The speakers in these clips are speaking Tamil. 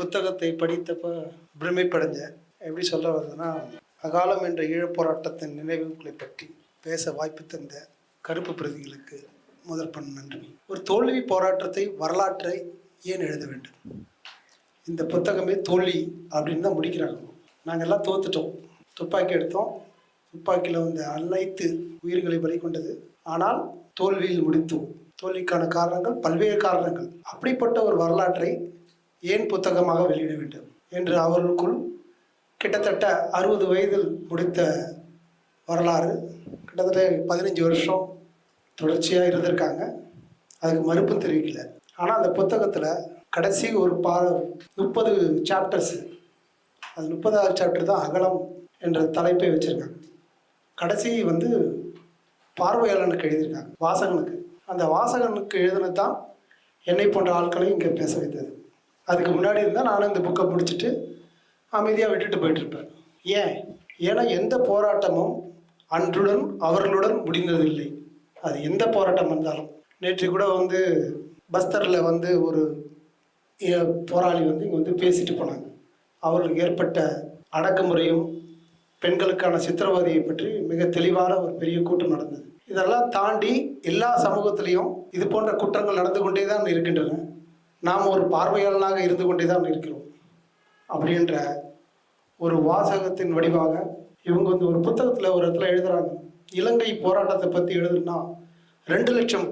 புத்தகத்தை படித்தப்ப பிரமிப்படைஞ்சேன் எப்படி சொல்ல வருதுன்னா அகாலம் என்ற ஈழப் போராட்டத்தின் நினைவுகளை பற்றி பேச வாய்ப்பு தந்த கருப்பு பிரதிகளுக்கு முதல் பண்ண நன்றி. ஒரு தோல்வி போராட்டத்தை வரலாற்றை ஏன் எழுத வேண்டும்? இந்த புத்தகமே தோல்வி அப்படின்னு தான் முடிக்கிறாங்க. நாங்கள் எல்லாம் தோத்துட்டோம். துப்பாக்கி எடுத்தோம். துப்பாக்கியில் வந்த அனைத்து உயிர்களை பலி கொண்டது. ஆனால் தோல்வியில் முடித்தோம். தோல்விக்கான காரணங்கள் பல்வேறு காரணங்கள். அப்படிப்பட்ட ஒரு வரலாற்றை ஏன் புத்தகமாக வெளியிட வேண்டும் என்று அவர்களுக்குள் கிட்டத்தட்ட அறுபது வயதில் முடித்த வரலாறு கிட்டத்தட்ட பதினஞ்சு வருஷம் தொடர்ச்சியாக இருந்திருக்காங்க. அதுக்கு மறுப்பு தெரிவிக்கல. ஆனால் அந்த புத்தகத்தில் கடைசி ஒரு பா முப்பது சாப்டர்ஸ் அது முப்பதாவது சாப்டர் தான் அகலம் என்ற தலைப்பை வச்சுருக்காங்க. கடைசி வந்து பார்வையாளனுக்கு எழுதியிருக்காங்க வாசகனுக்கு. அந்த வாசகனுக்கு எழுதினது தான் என்னை போன்ற ஆட்களை இங்கே பேச வைத்தது. அதுக்கு முன்னாடி இருந்தால் நானும் இந்த புக்கை முடிச்சுட்டு அமைதியாக விட்டுட்டு போயிட்டுருப்பேன் ஏன்? ஏன்னா எந்த போராட்டமும் அன்றுடன் அவர்களுடன் முடிந்ததில்லை. அது எந்த போராட்டம் வந்தாலும். நேற்று கூட வந்து பஸ்தரில் வந்து ஒரு போராளி வந்து இங்கே வந்து பேசிட்டு போனாங்க. அவர்களுக்கு ஏற்பட்ட அடக்குமுறையும் பெண்களுக்கான சித்திரவதையை பற்றி மிக தெளிவான ஒரு பெரிய கூட்டம் நடந்தது. இதெல்லாம் தாண்டி எல்லா சமூகத்திலையும் இது போன்ற குற்றங்கள் நடந்து கொண்டே தான் இருக்கின்றன. நாம் ஒரு பார்வையாளனாக இருந்து கொண்டே தான் இருக்கிறோம். அப்படின்ற ஒரு வாசகத்தின் வடிவாக இவங்க வந்து ஒரு புத்தகத்தில் ஒரு இடத்துல எழுதுறாங்க. இலங்கை போராட்டத்தை பற்றி எழுதுனா ரெண்டு லட்சம்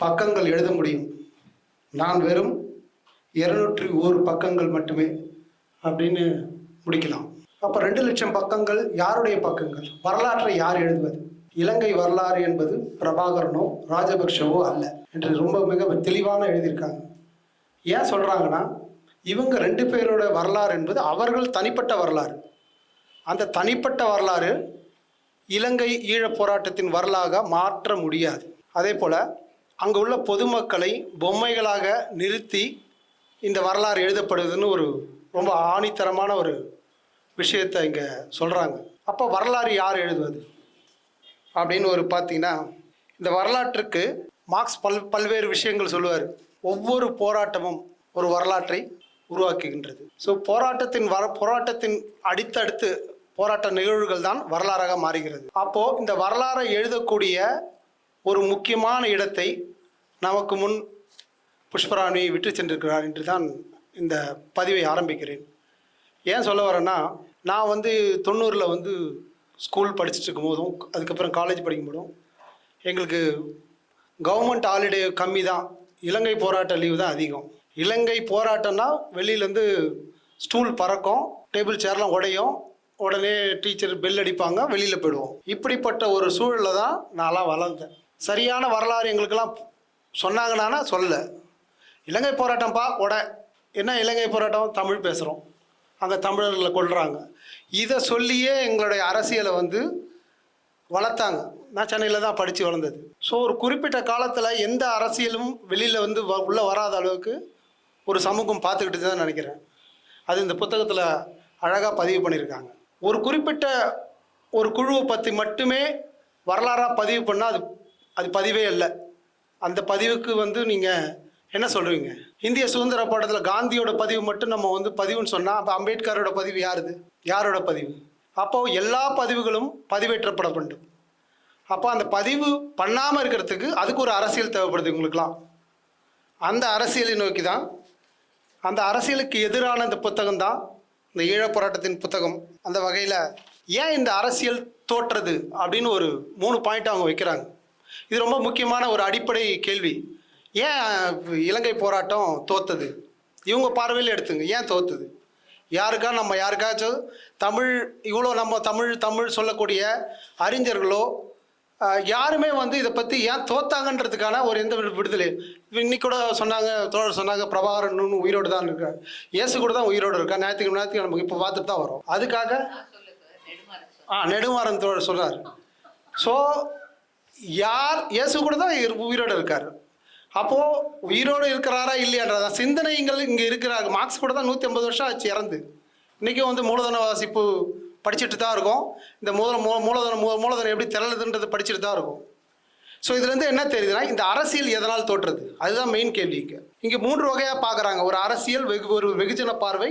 பக்கங்கள் எழுத முடியும். நான் வெறும் இருநூற்றி ஒரு பக்கங்கள் மட்டுமே அப்படின்னு முடிக்கலாம். அப்போ ரெண்டு லட்சம் பக்கங்கள் யாருடைய பக்கங்கள்? வரலாற்றை யார் எழுதுவது? இலங்கை வரலாறு என்பது பிரபாகரனோ ராஜபக்ஷவோ அல்ல என்று ரொம்ப மிக தெளிவான எழுதியிருக்காங்க. ஏன் சொல்கிறாங்கன்னா இவங்க ரெண்டு பேரோட வரலாறு என்பது அவர்கள் தனிப்பட்ட வரலாறு. அந்த தனிப்பட்ட வரலாறு இலங்கை ஈழப் போராட்டத்தின் வரலாக மாற்ற முடியாது. அதே போல் அங்கே உள்ள பொதுமக்களை பொம்மைகளாக நிறுத்தி இந்த வரலாறு எழுதப்படுதுன்னு ஒரு ரொம்ப ஆணித்தரமான ஒரு விஷயத்தை இங்கே சொல்கிறாங்க அப்போ வரலாறு யார் எழுதுவது? அப்படின்னு ஒரு பார்த்தீங்கன்னா இந்த வரலாற்றுக்கு மார்க்ஸ் பல் பல்வேறு விஷயங்கள் சொல்லுவார். ஒவ்வொரு போராட்டமும் ஒரு வரலாற்றை உருவாக்குகின்றது. ஸோ போராட்டத்தின் வர போராட்டத்தின் அடுத்தடுத்து போராட்ட நிகழ்வுகள் தான் வரலாறாக மாறுகிறது. அப்போது இந்த வரலாறை எழுதக்கூடிய ஒரு முக்கியமான இடத்தை நமக்கு முன் புஷ்பராணி விட்டு சென்றிருக்கிறார் என்று தான் இந்த பதிவை ஆரம்பிக்கிறேன். ஏன் சொல்ல வரேன்னா நான் வந்து தொண்ணூறில் வந்து ஸ்கூல் படிச்சுட்டு இருக்கும்போதும் அதுக்கப்புறம் காலேஜ் படிக்கும்போதும் எங்களுக்கு கவர்மெண்ட் ஹாலிடே கம்மி தான். இலங்கை போராட்ட லீவு தான் அதிகம். இலங்கை போராட்டம்னா வெளியிலேருந்து ஸ்டூல் பறக்கும் டேபிள் சேர்லாம் உடையும் உடனே டீச்சர் பெல் அடிப்பாங்க வெளியில் போயிடுவோம். இப்படிப்பட்ட ஒரு சூழலில் தான் நான்லாம் வளர்ந்தேன். சரியான வரலாறு எங்களுக்கெல்லாம் சொன்னாங்கன்னா சொல்ல. இலங்கை போராட்டம்ப்பா உட. என்ன இலங்கை போராட்டம்? தமிழ் பேசுகிறோம் அங்கே தமிழர்களை கொள்கிறாங்க இதை சொல்லியே எங்களுடைய அரசியலை வந்து வளர்த்தாங்க. நான் சென்னையில் தான் படித்து வளர்ந்தது. ஸோ ஒரு குறிப்பிட்ட காலத்தில் எந்த அரசியலும் வெளியில் வந்து வ உள்ளே வராத அளவுக்கு ஒரு சமூகம் பார்த்துக்கிட்டு தான் நினைக்கிறேன். அது இந்த புத்தகத்தில் அழகாக பதிவு பண்ணியிருக்காங்க. ஒரு குறிப்பிட்ட ஒரு குழுவை பற்றி மட்டுமே வரலாறாக பதிவு பண்ணால் அது அது பதிவே இல்லை. அந்த பதிவுக்கு வந்து நீங்கள் என்ன சொல்கிறீங்க இந்திய சுதந்திர போராட்டத்தில் காந்தியோட பதிவு மட்டும் நம்ம வந்து பதிவுன்னு சொன்னால் அப்போ அம்பேத்கரோட பதிவு யாருது? யாரோட பதிவு? அப்போது எல்லா பதிவுகளும் பதிவேற்றப்பட வேண்டும். அப்போ அந்த பதிவு பண்ணாமல் இருக்கிறதுக்கு அதுக்கு ஒரு அரசியல் தேவைப்படுது உங்களுக்குலாம் அந்த அரசியலை நோக்கி தான் அந்த அரசியலுக்கு எதிரான இந்த புத்தகம் தான் இந்த ஈழப் போராட்டத்தின் புத்தகம். அந்த வகையில் ஏன் இந்த அரசியல் தோற்றது அப்படின்னு ஒரு மூணு பாயிண்ட் அவங்க வைக்கிறாங்க. இது ரொம்ப முக்கியமான ஒரு அடிப்படை கேள்வி. ஏன் இலங்கை போராட்டம் தோத்தது? இவங்க பார்வையில் எடுத்துங்க ஏன் தோத்தது? யாருக்கா நம்ம யாருக்காச்சும் தமிழ் இவ்வளோ நம்ம தமிழ் தமிழ் சொல்லக்கூடிய அறிஞர்களோ யாருமே வந்து இதை பற்றி ஏன் தோத்தாங்கன்றதுக்கான ஒரு எந்த விடுதலை இன்னைக்கு கூட சொன்னாங்க தோழர் சொன்னாங்க பிரபாகரன் உயிரோடு தான் இருக்கார். இயேசு கூட தான் உயிரோடு இருக்கா ஞாயிற்றுக்கிழமை ஞாயிற்றுக்கிழமை நமக்கு இப்போ பார்த்துட்டு தான் வரும். அதுக்காக ஆ நெடுமாறன் தோழர் சொன்னார். ஸோ யார் இயேசு கூட தான் உயிரோடு இருக்கார். அப்போது உயிரோடு இருக்கிறாரா இல்லையான்றதா சிந்தனைகள் இங்கே இருக்கிறாங்க. மார்க்ஸ் கூட தான் நூற்றி ஐம்பது வருஷம் ஆச்சு இறந்து. இன்றைக்கும் வந்து மூலதன வாசிப்பு படிச்சுட்டு தான் இருக்கும். இந்த மூல மூ மூலதனம் மூ மூலதனம் எப்படி திரளுதுன்றது படிச்சுட்டு தான் இருக்கும். ஸோ இதுலேருந்து என்ன தெரியுதுன்னா இந்த அரசியல் எதனால் தோற்றுறது அதுதான் மெயின் கேள்வி இங்கே. இங்கே மூன்று வகையாக பார்க்குறாங்க. ஒரு அரசியல் வெகு ஒரு வெகுஜன பார்வை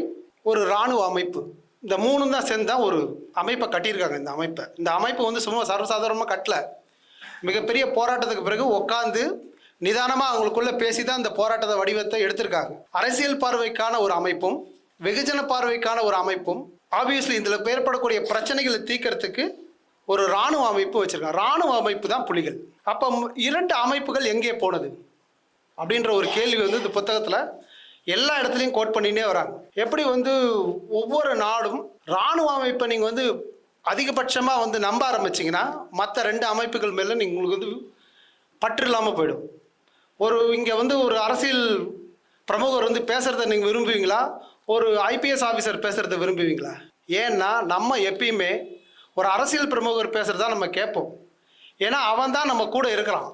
ஒரு இராணுவ அமைப்பு. இந்த மூணும் தான் சேர்ந்து தான் ஒரு அமைப்பை கட்டியிருக்காங்க இந்த அமைப்பை. இந்த அமைப்பு வந்து சும்மா சர்வசாதாரணமாக கட்டலை. மிகப்பெரிய போராட்டத்துக்கு பிறகு உட்காந்து நிதானமாக அவங்களுக்குள்ளே பேசி தான் இந்த போராட்டத்தை வடிவத்தை எடுத்திருக்காங்க. அரசியல் பார்வைக்கான ஒரு அமைப்பும் வெகுஜன பார்வைக்கான ஒரு அமைப்பும் ஆப்வியஸ்லி இதில் ஏற்படக்கூடிய பிரச்சனைகளை தீர்க்கறதுக்கு ஒரு இராணுவ அமைப்பு வச்சுருக்காங்க. இராணுவ அமைப்பு தான் புலிகள். அப்போ இரண்டு அமைப்புகள் எங்கே போனது? அப்படின்ற ஒரு கேள்வி வந்து இந்த புத்தகத்தில் எல்லா இடத்துலையும் கோட் பண்ணினே வராங்க. எப்படி வந்து ஒவ்வொரு நாடும் இராணுவ அமைப்பை நீங்கள் வந்து அதிகபட்சமாக வந்து நம்ப ஆரம்பிச்சிங்கன்னா மற்ற ரெண்டு அமைப்புகள் மேலே நீங்கள் உங்களுக்கு வந்து பற்று இல்லாமல் போயிடும். ஒரு இங்கே வந்து ஒரு அரசியல் பிரமுகர் வந்து பேசுகிறத நீங்கள் விரும்புவீங்களா? ஒரு ஐபிஎஸ் ஆஃபீஸர் பேசுகிறத விரும்புவீங்களா? ஏன்னா நம்ம எப்பயுமே ஒரு அரசியல் பிரமுகர் பேசுகிறதா நம்ம கேட்போம். ஏன்னா அவன் தான் நம்ம கூட இருக்கிறான்.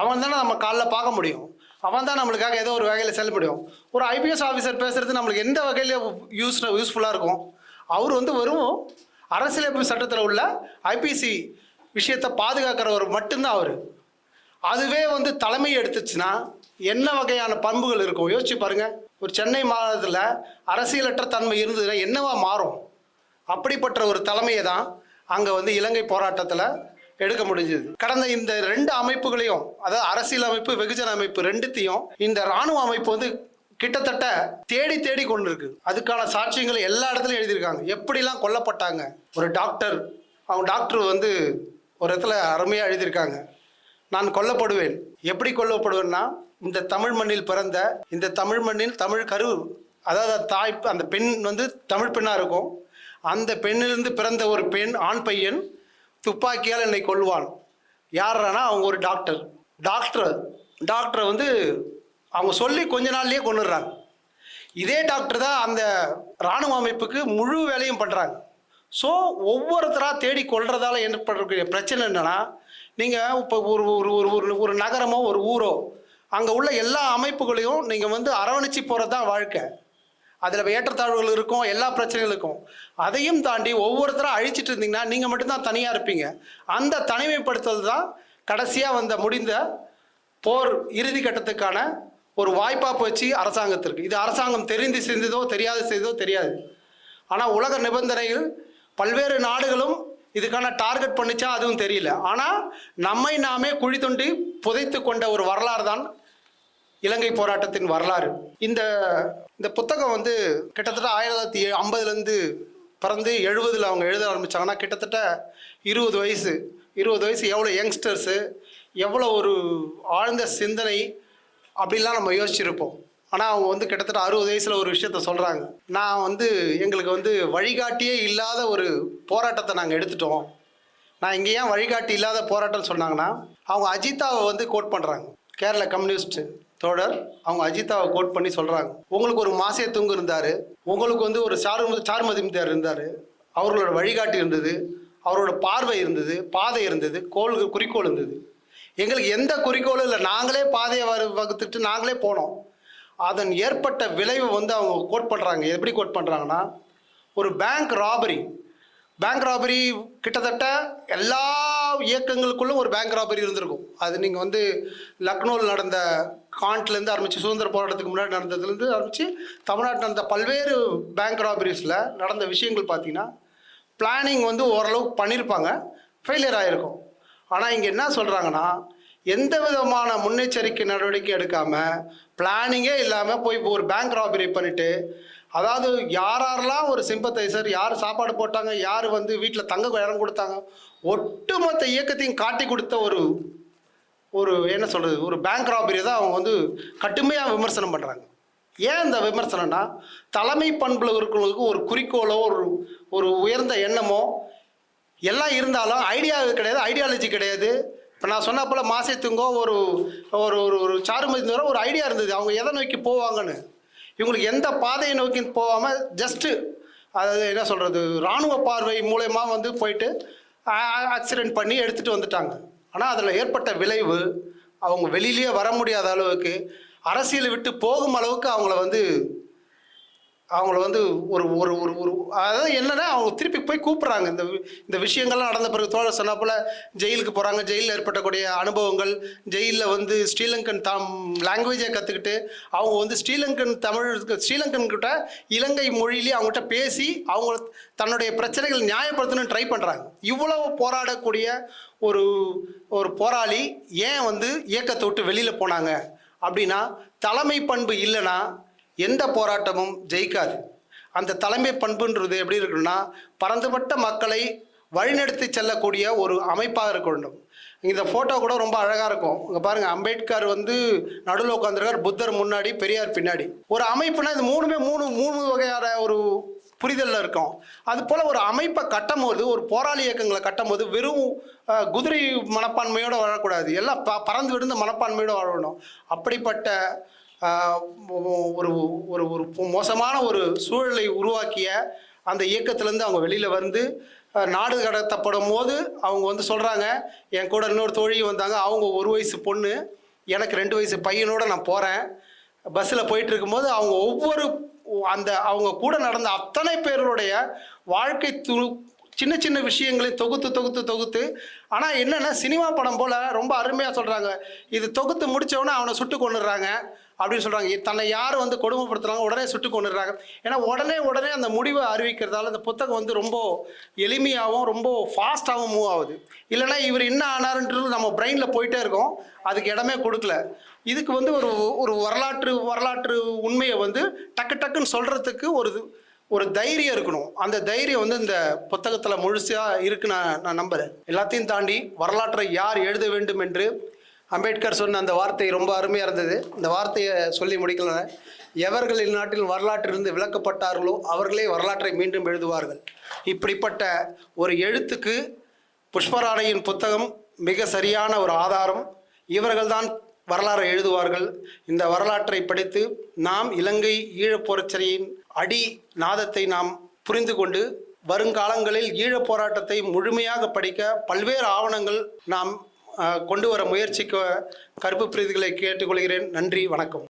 அவன் தானே நம்ம காலைல பார்க்க முடியும். அவன் தான் நம்மளுக்காக ஏதோ ஒரு வகையில் செல்ல முடியும் ஒரு ஐபிஎஸ் ஆஃபீஸர் பேசுகிறது நம்மளுக்கு எந்த வகையில் யூஸ் யூஸ்ஃபுல்லாக இருக்கும்? அவர் வந்து வெறும் அரசியலமைப்பு சட்டத்தில் உள்ள ஐபிசி விஷயத்தை பாதுகாக்கிறவர் மட்டும்தான் அவர். அதுவே வந்து தலைமை எடுத்துச்சுன்னா என்ன வகையான பண்புகள் இருக்கும்? யோசிச்சு பாருங்க. ஒரு சென்னை மாநிலத்தில் அரசியலற்ற தன்மை இருந்ததுன்னா என்னவா மாறும்? அப்படிப்பட்ட ஒரு தலைமையை தான் அங்கே வந்து இலங்கை போராட்டத்தில் எடுக்க முடிஞ்சது. கடந்த இந்த ரெண்டு அமைப்புகளையும் அதாவது அரசியல் அமைப்பு வெகுஜன அமைப்பு ரெண்டுத்தையும் இந்த இராணுவ அமைப்பு வந்து கிட்டத்தட்ட தேடி தேடி கொண்டு இருக்கு. அதுக்கான சாட்சியங்களை எல்லா இடத்துலையும் எழுதியிருக்காங்க. எப்படிலாம் கொல்லப்பட்டாங்க? ஒரு டாக்டர் அவங்க டாக்டர் வந்து ஒரு இடத்துல அருமையாக எழுதியிருக்காங்க. நான் கொல்லப்படுவேன். எப்படி கொல்லப்படுவேன்னா இந்த தமிழ் மண்ணில் பிறந்த இந்த தமிழ் மண்ணில் தமிழ் கரு அதாவது தாய் அந்த பெண் வந்து தமிழ் பெண்ணாக இருக்கும். அந்த பெண்ணிலிருந்து பிறந்த ஒரு பெண் ஆண் பையன் துப்பாக்கியால் என்னை கொல்வான் யாரானா அவங்க ஒரு டாக்டர். டாக்டர் டாக்டரை வந்து அவங்க சொல்லி கொஞ்ச நாள்லேயே கொண்டுடுறாங்க இதே டாக்டர் தான் அந்த இராணுவ அமைப்புக்கு முழு வேலையும் பண்ணுறாங்க ஸோ ஒவ்வொருத்தராக தேடி கொள்றதால ஏற்படக்கூடிய பிரச்சனை என்னென்னா நீங்கள் இப்போ ஒரு ஒரு ஒரு ஒரு ஒரு நகரமோ ஒரு ஊரோ அங்கே உள்ள எல்லா அமைப்புகளையும் நீங்கள் வந்து அரவணைச்சு போகிறது தான் வாழ்க்கை. அதில் ஏற்றத்தாழ்வுகள் இருக்கும் எல்லா பிரச்சனைகளுக்கும் அதையும் தாண்டி ஒவ்வொருத்தரும் அழிச்சிட்டு இருந்தீங்கன்னா நீங்கள் மட்டும்தான் தனியாக இருப்பீங்க. அந்த தனிமைப்படுத்துதல் தான் கடைசியாக வந்த முடிந்த போர் இறுதி கட்டத்துக்கான ஒரு வாய்ப்பாக போச்சு அரசாங்கத்திற்கு. இது அரசாங்கம் தெரிந்து செய்ததோ தெரியாது செய்ததோ தெரியாது. ஆனால் உலக நிபந்தனையில் பல்வேறு நாடுகளும் இதுக்கான டார்கெட் பண்ணிச்சா அதுவும் தெரியல. ஆனால் நம்மை நாமே குழி தோண்டி புதைத்து கொண்ட ஒரு வரலாறு தான் இலங்கை போராட்டத்தின் வரலாறு. இந்த இந்த புத்தகம் வந்து கிட்டத்தட்ட ஆயிரத்தி தொள்ளாயிரத்தி ஐம்பதுலேருந்து பிறந்து எழுபதில் அவங்க எழுத ஆரம்பித்தாங்கன்னா கிட்டத்தட்ட இருபது வயசு. இருபது வயசு எவ்வளோ யங்ஸ்டர்ஸு எவ்வளோ ஒரு ஆழ்ந்த சிந்தனை அப்படிலாம் நம்ம யோசிச்சிருப்போம். ஆனால் அவங்க வந்து கிட்டத்தட்ட அறுபது வயசில் ஒரு விஷயத்த சொல்கிறாங்க நான் வந்து எங்களுக்கு வந்து வழிகாட்டியே இல்லாத ஒரு போராட்டத்தை நாங்கள் எடுத்துட்டோம். நான் இங்கே ஏன் வழிகாட்டி இல்லாத போராட்டம் சொன்னாங்கன்னா அவங்க அஜிதாவை வந்து கோட் பண்ணுறாங்க கேரள கம்யூனிஸ்ட் தோழர் அவங்க அஜிதாவை கோட் பண்ணி சொல்கிறாங்க உங்களுக்கு ஒரு மாசே தூங்கு இருந்தார். உங்களுக்கு வந்து ஒரு சாரு சார்மதிமித்தார் இருந்தார். அவர்களோட வழிகாட்டி இருந்தது. அவரோட பார்வை இருந்தது. பாதை இருந்தது. கோல் குறிக்கோள் இருந்தது. எங்களுக்கு எந்த குறிக்கோளும் இல்லை. நாங்களே பாதையை வகுத்துட்டு நாங்களே போனோம். அதன் ஏற்பட்ட விளைவை வந்து அவங்க கோட் பண்ணுறாங்க எப்படி கோட் பண்ணுறாங்கன்னா ஒரு பேங்க் ராபரி பேங்க் ராபரி கிட்டத்தட்ட எல்லா இயக்கங்களுக்குள்ளும் ஒரு பேங்க் ராபரி இருந்திருக்கும். அது நீங்கள் வந்து லக்னோவில் நடந்த காண்ட்லேருந்து ஆரம்பித்து சுதந்திர போராட்டத்துக்கு முன்னாடி நடந்ததுலேருந்து ஆரம்பித்து தமிழ்நாட்டில் நடந்த பல்வேறு பேங்க் ராபரிஸில் நடந்த விஷயங்கள் பார்த்தீங்கன்னா பிளானிங் வந்து ஓரளவுக்கு பண்ணியிருப்பாங்க. ஃபெயிலியர் ஆகிருக்கும் ஆனால் இங்கே என்ன சொல்கிறாங்கன்னா எந்த விதமான முன்னெச்சரிக்கை நடவடிக்கை எடுக்காமல் பிளானிங்கே இல்லாமல் போய் இப்போ ஒரு பேங்க் ராபரி பண்ணிவிட்டு அதாவது யார் யாரெல்லாம் ஒரு சிம்பத்தைசர் யார் சாப்பாடு போட்டாங்க யார் வந்து வீட்டில் தங்க இடம் கொடுத்தாங்க ஒட்டுமொத்த இயக்கத்தையும் காட்டி கொடுத்த ஒரு ஒரு என்ன சொல்கிறது ஒரு பேங்க் ராபரி தான் அவங்க வந்து கடுமையாக விமர்சனம் பண்ணுறாங்க ஏன் இந்த விமர்சனம்னா தலைமை பண்பில் இருக்கிறவங்களுக்கு ஒரு குறிக்கோளோ ஒரு ஒரு உயர்ந்த எண்ணமோ எல்லாம் இருந்தாலும் ஐடியா கிடையாது ஐடியாலஜி கிடையாது. இப்போ நான் சொன்ன போல் மாசத்துங்கோ ஒரு ஒரு ஒரு ஒரு சாருமதி ஒரு ஐடியா இருந்தது. அவங்க எதை நோக்கி போவாங்கன்னு. இவங்களுக்கு எந்த பாதையை நோக்கி போகாமல் ஜஸ்ட்டு அதாவது என்ன சொல்கிறது இராணுவ பார்வை மூலயமா வந்து போயிட்டு ஆக்சிடென்ட் பண்ணி எடுத்துகிட்டு வந்துட்டாங்க. ஆனால் அதில் ஏற்பட்ட விளைவு அவங்க வெளியிலேயே வர முடியாத அளவுக்கு அரசியலை விட்டு போகும் அளவுக்கு அவங்கள வந்து அவங்கள வந்து ஒரு ஒரு ஒரு ஒரு அதாவது என்னன்னா அவங்க திருப்பி போய் கூப்பிட்றாங்க. இந்த இந்த விஷயங்கள்லாம் நடந்த பிறகு தோழர் சொன்னா ஜெயிலுக்கு போகிறாங்க ஜெயிலில் ஏற்பட்டக்கூடிய அனுபவங்கள் ஜெயிலில் வந்து ஸ்ரீலங்கன் தாம் லாங்குவேஜை கற்றுக்கிட்டு அவங்க வந்து ஸ்ரீலங்கன் தமிழ் ஸ்ரீலங்கன் கிட்ட இலங்கை மொழியிலேயே அவங்ககிட்ட பேசி அவங்க தன்னுடைய பிரச்சனைகள் நியாயப்படுத்தணும்னு ட்ரை பண்ணுறாங்க இவ்வளவு போராடக்கூடிய ஒரு ஒரு போராளி ஏன் வந்து இயக்கத்தை விட்டு வெளியில் போனாங்க? அப்படின்னா தலைமை பண்பு இல்லைன்னா எந்த போராட்டமும் ஜெயிக்காது. அந்த தலைமை பண்புன்றது எப்படி இருக்குன்னா பரந்துபட்ட மக்களை வழிநடத்தி செல்லக்கூடிய ஒரு அமைப்பாக இருக்க வேண்டும். இந்த ஃபோட்டோ கூட ரொம்ப அழகாக இருக்கும். இங்கே பாருங்கள் அம்பேத்கர் வந்து நடுவில் உட்காந்துருக்கார் புத்தர் முன்னாடி பெரியார் பின்னாடி. ஒரு அமைப்புனா இது மூணுமே மூணு மூணு வகையான ஒரு புரிதலில் இருக்கும். அது போல் ஒரு அமைப்பை கட்டும் போது ஒரு போராளி இயக்கங்களை கட்டும் போது வெறும் குதிரை மனப்பான்மையோடு வாழக்கூடாது. எல்லாம் ப பறந்து விழுந்த மனப்பான்மையோடு வாழணும். அப்படிப்பட்ட ஒரு ஒரு ஒரு மோசமான ஒரு சூழலை உருவாக்கிய அந்த இயக்கத்துலேருந்து அவங்க வெளியில் வந்து நாடு கடத்தப்படும் போது அவங்க வந்து சொல்கிறாங்க என் கூட இன்னொரு தோழி வந்தாங்க அவங்க ஒரு வயசு பொண்ணு எனக்கு ரெண்டு வயசு பையனோட நான் போகிறேன் பஸ்ஸில் போயிட்டு இருக்கும்போது அவங்க ஒவ்வொரு அந்த அவங்க கூட நடந்த அத்தனை பேருடைய வாழ்க்கை து சின்ன சின்ன விஷயங்களை தொகுத்து தொகுத்து தொகுத்து. ஆனால் என்னென்னா சினிமா படம் போல் ரொம்ப அருமையாக சொல்கிறாங்க இது தொகுத்து முடிச்சவொடனே அவனை சுட்டு கொண்டுடுறாங்க அப்படின்னு சொல்கிறாங்க தன்னை யார் வந்து கொடுமைப்படுத்துகிறாங்க உடனே சுட்டு கொண்டுடுறாங்க ஏன்னா உடனே உடனே அந்த முடிவை அறிவிக்கிறதால அந்த புத்தகம் வந்து ரொம்ப எளிமையாகவும் ரொம்ப ஃபாஸ்ட்டாகவும் மூவ் ஆகுது. இல்லைன்னா இவர் என்ன ஆனாருன்றது நம்ம பிரெயினில் போயிட்டே இருக்கோம். அதுக்கு இடமே கொடுக்கல. இதுக்கு வந்து ஒரு ஒரு வரலாற்று வரலாற்று உண்மையை வந்து டக்கு டக்குன்னு சொல்கிறதுக்கு ஒரு இது- ஒரு தைரியம் இருக்கணும். அந்த தைரியம் வந்து இந்த புத்தகத்தில் முழுசாக இருக்கு நான் நான் நம்புகிறேன் எல்லாத்தையும் தாண்டி வரலாற்றை யார் எழுத வேண்டும் என்று அம்பேத்கர் சொன்ன அந்த வார்த்தை ரொம்ப அருமையாக இருந்தது. இந்த வார்த்தையை சொல்லி முடிக்கல எவர்கள் இந்நாட்டில் வரலாற்றிலிருந்து விலக்கப்பட்டார்களோ அவர்களே வரலாற்றை மீண்டும் எழுதுவார்கள். இப்படிப்பட்ட ஒரு எழுத்துக்கு புஷ்பராணையின் புத்தகம் மிக சரியான ஒரு ஆதாரம். இவர்கள்தான் வரலாறு எழுதுவார்கள். இந்த வரலாற்றை படித்து நாம் இலங்கை ஈழப்புரட்சியின் அடி நாதத்தை நாம் புரிந்து கொண்டு வருங்காலங்களில் ஈழப் போராட்டத்தை முழுமையாக படிக்க பல்வேறு ஆவணங்கள் நாம் கொண்டு வர முயற்சிக்க கருப்பு பிரதிகளை கேட்டுக்கொள்கிறேன். நன்றி வணக்கம்.